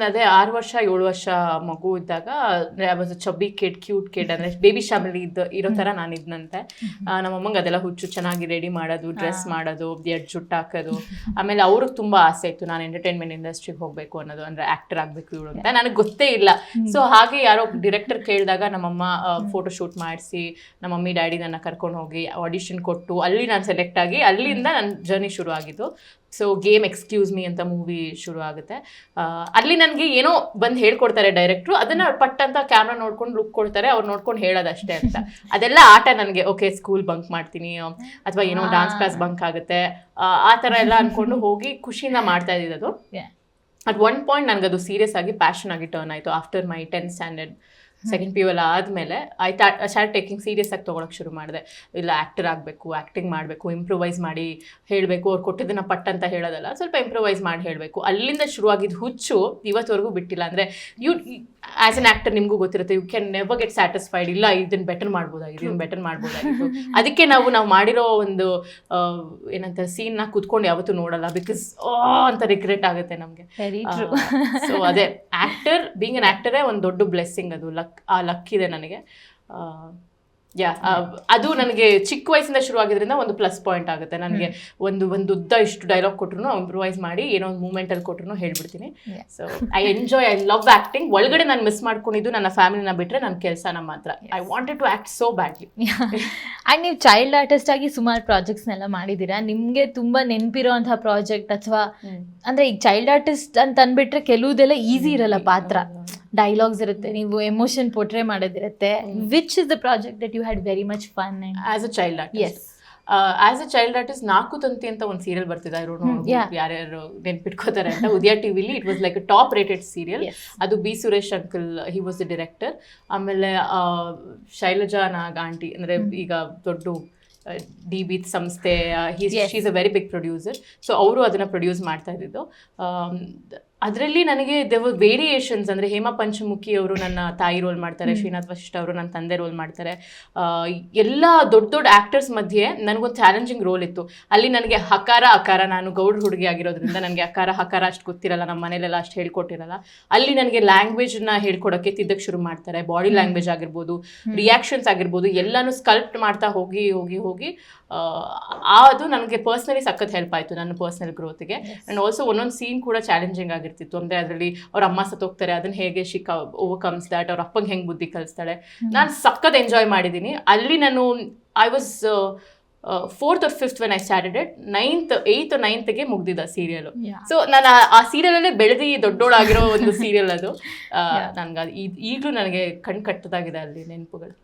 ನಾನು ಅದೇ ಆರು ವರ್ಷ ಏಳು ವರ್ಷ ಮಗು ಇದ್ದಾಗ was chubby kid cute kid ಅಂದ್ರೆ ಬೇಬಿ ಶಾಮಿಲಿ ಇದ್ದ ಇರೋ ತರ ನಾನು ಇದ್ನಂತೆ. ನಮ್ಮಮ್ಮಂಗ ಅದೆಲ್ಲ ಹುಚ್ಚು ಚೆನ್ನಾಗಿ ರೆಡಿ ಮಾಡೋದು ಡ್ರೆಸ್ ಮಾಡೋದು ಎಡ್ ಜುಟ್ಟು ಹಾಕೋದು. ಆಮೇಲೆ ಅವ್ರಿಗೆ ತುಂಬಾ ಆಸೆ ಇತ್ತು ನಾನು ಎಂಟರ್ಟೈನ್ಮೆಂಟ್ ಇಂಡಸ್ಟ್ರಿಗೆ ಹೋಗ್ಬೇಕು ಅನ್ನೋದು ಅಂದ್ರೆ ಆಕ್ಟರ್ ಆಗ್ಬೇಕು ಇವಳು ಅಂತ. ನನಗೆ ಗೊತ್ತೇ ಇಲ್ಲ. ಸೊ ಹಾಗೆ ಯಾರೋ ಡಿರೆಕ್ಟರ್ ಕೇಳಿದಾಗ ನಮ್ಮಮ್ಮ ಫೋಟೋ ಶೂಟ್ ಮಾಡಿಸಿ ನಮ್ಮ ಮಮ್ಮಿ ಡ್ಯಾಡಿ ನನ್ನ ಕರ್ಕೊಂಡು ಹೋಗಿ ಆಡಿಷನ್ ಕೊಟ್ಟು ಅಲ್ಲಿ ನಾನು ಸೆಲೆಕ್ಟ್ ಆಗಿ ಅಲ್ಲಿಂದ ನನ್ನ ಜರ್ನಿ ಶುರು ಆಗಿದ್ದು ಸೊ ಗೇಮ್ ಎಕ್ಸ್ಕ್ಯೂಸ್ ಮೀ ಅಂತ ಮೂವಿ ಶುರು ಆಗುತ್ತೆ. ಅಲ್ಲಿ ನನಗೆ ಏನೋ ಬಂದು ಹೇಳ್ಕೊಡ್ತಾರೆ ಡೈರೆಕ್ಟ್ರು ಅದನ್ನ ಪಟ್ ಅಂತ ಕ್ಯಾಮ್ರಾ ನೋಡ್ಕೊಂಡು ಲುಕ್ ಕೊಡ್ತಾರೆ ಅವ್ರು ನೋಡ್ಕೊಂಡು ಹೇಳೋದಷ್ಟೇ ಅಂತ. ಅದೆಲ್ಲ ಆಟ ನನಗೆ ಓಕೆ ಸ್ಕೂಲ್ ಬಂಕ್ ಮಾಡ್ತೀನಿ ಅಥವಾ ಏನೋ ಡಾನ್ಸ್ ಕ್ಲಾಸ್ ಬಂಕ್ ಆಗುತ್ತೆ. ಆ, ಥರ ಎಲ್ಲ ಅನ್ಕೊಂಡು ಹೋಗಿ ಖುಷಿಯಿಂದ ಮಾಡ್ತಾ ಇದ್ದಿದ್ದು. ಅಟ್ ಒನ್ ಪಾಯಿಂಟ್ ನನಗೆ ಅದು ಸೀರಿಯಸ್ ಆಗಿ ಪ್ಯಾಷನ್ ಆಗಿ ಟರ್ನ್ ಆಯಿತು after my tenth standard second P U ಎಲ್ಲ ಆದಮೇಲೆ ಐ ಸ್ಟಾರ್ಟ್ ಟೇಕಿಂಗ್ ಸೀರಿಯಸ್ ಆಗಿ ತೊಗೊಳಕ್ಕೆ ಶುರು ಮಾಡಿದೆ. ಇಲ್ಲ ಆ್ಯಕ್ಟರ್ ಆಗಬೇಕು ಆ್ಯಕ್ಟಿಂಗ್ ಮಾಡಬೇಕು ಇಂಪ್ರೂವೈಸ್ ಮಾಡಿ ಹೇಳಬೇಕು ಅವ್ರು ಕೊಟ್ಟಿದ್ದನ್ನು ಪಟ್ ಅಂತ ಹೇಳೋದಲ್ಲ ಸ್ವಲ್ಪ ಇಂಪ್ರೂವೈಸ್ ಮಾಡಿ ಹೇಳಬೇಕು. ಅಲ್ಲಿಂದ ಶುರುವಾಗಿದ್ದು ಹುಚ್ಚು ಇವತ್ತವರೆಗೂ ಬಿಟ್ಟಿಲ್ಲ. ಅಂದರೆ ಯು ಆ್ಯಸ್ ಅನ್ ಆಕ್ಟರ್ ನಿಮಗೂ ಗೊತ್ತಿರುತ್ತೆ you can never get satisfied ಇಲ್ಲ ಇದನ್ನ ಬೆಟರ್ ಮಾಡ್ಬೋದಾಗಿತ್ತು ಇದನ್ನ ಬೆಟರ್ ಮಾಡ್ಬೋದಾಗಿತ್ತು ಅದಕ್ಕೆ ನಾವು ನಾವು ಮಾಡಿರೋ ಒಂದು ಏನಂತ ಸೀನ್ನ ಕುತ್ಕೊಂಡು ಯಾವತ್ತೂ ನೋಡಲ್ಲ ಬಿಕಾಸ್ ಓ ಅಂತ ರಿಗ್ರೆಟ್ ಆಗುತ್ತೆ ನಮಗೆ. ಸೊ ಅದೇ ಆಕ್ಟರ್ ಬೀಂಗ್ ಅನ್ ಆಕ್ಟರೇ ಒಂದು ದೊಡ್ಡ ಬ್ಲೆಸ್ಸಿಂಗ್ ಅದು. ಲಕ್ ಆ ಲಕ್ ಇದೆ ನನಗೆ. ಯಾ ಅದು ನನಗೆ ಚಿಕ್ಕ ವಯಸ್ಸಿಂದ ಶುರು ಆಗಿದ್ರಿಂದ ಒಂದು ಪ್ಲಸ್ ಪಾಯಿಂಟ್ ಆಗುತ್ತೆ. ನನಗೆ ಒಂದು ಒಂದು ಉದ್ದ ಇಷ್ಟು ಡೈಲಾಗ್ ಕೊಟ್ರು ಇಂಪ್ರೂವೈಸ್ ಮಾಡಿ ಏನೋ ಒಂದು ಮೂಮೆಂಟ್ ಅಲ್ಲಿ ಕೊಟ್ರು ಹೇಳ್ಬಿಡ್ತೀನಿ. So I enjoy I love acting ಒಳಗಡೆ ನಾನು ಮಿಸ್ ಮಾಡ್ಕೊಂಡಿದ್ದು ನನ್ನ ಫ್ಯಾಮಿಲಿನ ಬಿಟ್ಟರೆ ನನ್ನ ಕೆಲಸನ ಮಾತ್ರ. I wanted to act so badly and ನೀವು ಚೈಲ್ಡ್ ಆರ್ಟಿಸ್ಟ್ ಆಗಿ ಸುಮಾರು ಪ್ರಾಜೆಕ್ಟ್ಸ್ನೆಲ್ಲ ಮಾಡಿದ್ದೀರಾ? ನಿಮಗೆ ತುಂಬ ನೆನಪಿರೋಂಥ ಪ್ರಾಜೆಕ್ಟ್ ಅಥವಾ ಅಂದರೆ ಈಗ ಚೈಲ್ಡ್ ಆರ್ಟಿಸ್ಟ್ ಅಂತ ಅಂದ್ಬಿಟ್ರೆ ಕೆಲವುದೆಲ್ಲ ಈಸಿ ಇರಲ್ಲ ಪಾತ್ರ. ಡೈಲಾಗ್ಸ್ ಇರುತ್ತೆ ನೀವು emotion portray ಮಾಡೋದಿರುತ್ತೆ which is the project that you had very much fun as a child. Artist as a child artist ನಾಲ್ಕು ತಂತಿ ಅಂತ ಒಂದು ಸೀರಿಯಲ್ ಬರ್ತಿದೆ. ಯಾರ್ಯಾರು ನೆನ್ಪಿಟ್ಕೋತಾರೆ ಅಂತ. Udaya ಟಿವಿಲಿ it was like top rated serial. ಅದು B Suresh uncle he was the director ಆಮೇಲೆ ಶೈಲಜಾ ನಾಗ್ ಆಂಟಿ ಅಂದರೆ ಈಗ ದೊಡ್ಡ ಡಿ ಬಿ ಸಂಸ್ಥೆ he's she's a very big producer so ಅವರು ಅದನ್ನು ಪ್ರೊಡ್ಯೂಸ್ ಮಾಡ್ತಾ ಇದ್ದಿದ್ದು. ಅದರಲ್ಲಿ ನನಗೆ ದೇವರ್ ವೇರಿಯೇಷನ್ಸ್ ಅಂದರೆ ಹೇಮಾ ಪಂಚಮುಖಿ ಅವರು ನನ್ನ ತಾಯಿ ರೋಲ್ ಮಾಡ್ತಾರೆ ಶ್ರೀನಾಥ್ ವಶಿಷ್ಠ ಅವರು ನನ್ನ ತಂದೆ ರೋಲ್ ಮಾಡ್ತಾರೆ. ಎಲ್ಲ ದೊಡ್ಡ ದೊಡ್ಡ ಆ್ಯಕ್ಟರ್ಸ್ ಮಧ್ಯೆ ನನಗೊಂದು ಚಾಲೆಂಜಿಂಗ್ ರೋಲ್ ಇತ್ತು. ಅಲ್ಲಿ ನನಗೆ ಹಕಾರ ಅಕಾರ ನಾನು ಗೌಡ್ ಹುಡುಗಿ ಆಗಿರೋದ್ರಿಂದ ನನಗೆ ಅಕಾರ ಹಕಾರ ಅಷ್ಟು ಗೊತ್ತಿರಲ್ಲ ನಮ್ಮ ಮನೇಲೆಲ್ಲ ಅಷ್ಟು ಹೇಳ್ಕೊಟ್ಟಿರಲ್ಲ. ಅಲ್ಲಿ ನನಗೆ ಲ್ಯಾಂಗ್ವೇಜ್ನ ಹೇಳ್ಕೊಡೋಕ್ಕೆ ತಿದ್ದಕ್ಕೆ ಶುರು ಮಾಡ್ತಾರೆ. ಬಾಡಿ ಲ್ಯಾಂಗ್ವೇಜ್ ಆಗಿರ್ಬೋದು ರಿಯಾಕ್ಷನ್ಸ್ ಆಗಿರ್ಬೋದು ಎಲ್ಲನೂ ಸ್ಕಲ್ಪ್ಟ್ ಮಾಡ್ತಾ ಹೋಗಿ ಹೋಗಿ ಹೋಗಿ ಆ, ಅದು ನನಗೆ ಪರ್ಸ್ನಲಿ ಸಖತ್ ಹೆಲ್ಪ್ ಆಯಿತು ನನ್ನ ಪರ್ಸ್ನಲ್ ಗ್ರೋತ್ಗೆ ಆ್ಯಂಡ್ ಆಲ್ಸೋ ಒಂದೊಂದು ಸೀನ್ ಕೂಡ ಚಾಲೆಂಜಿಂಗ್ ಆಗಿರ್ತಿತ್ತು ಅಂದರೆ ಅದರಲ್ಲಿ ಅವ್ರ ಅಮ್ಮ ಸತ್ತೋಗ್ತಾರೆ ಅದನ್ನ ಹೇಗೆ ಶಿಕ ಓವರ್ಕಮ್ಸ್ ದ್ಯಾಟ್ ಅವ್ರ ಅಪ್ಪಂಗೆ ಹೆಂಗೆ ಬುದ್ಧಿ ಕಲಿಸ್ತಾಳೆ. ನಾನು ಸಖತ್ ಎಂಜಾಯ್ ಮಾಡಿದ್ದೀನಿ ಅಲ್ಲಿ ನಾನು I was fourth or fifth when I started it ninth eighth ನೈನ್ತ್ಗೆ ಮುಗ್ದಿದ್ದ ಸೀರಿಯಲ್ ಸೊ ನಾನು ಆ- ಆ ಸೀರಿಯಲಲ್ಲೇ ಬೆಳೆದು ದೊಡ್ಡೋಳಾಗಿರೋ ಒಂದು ಸೀರಿಯಲ್ ಅದು. ನನ್ಗೆ ಈಗಲೂ ನನಗೆ ಕಣ್ ಕಟ್ಟದಾಗಿದೆ ಅಲ್ಲಿ ನೆನಪುಗಳು.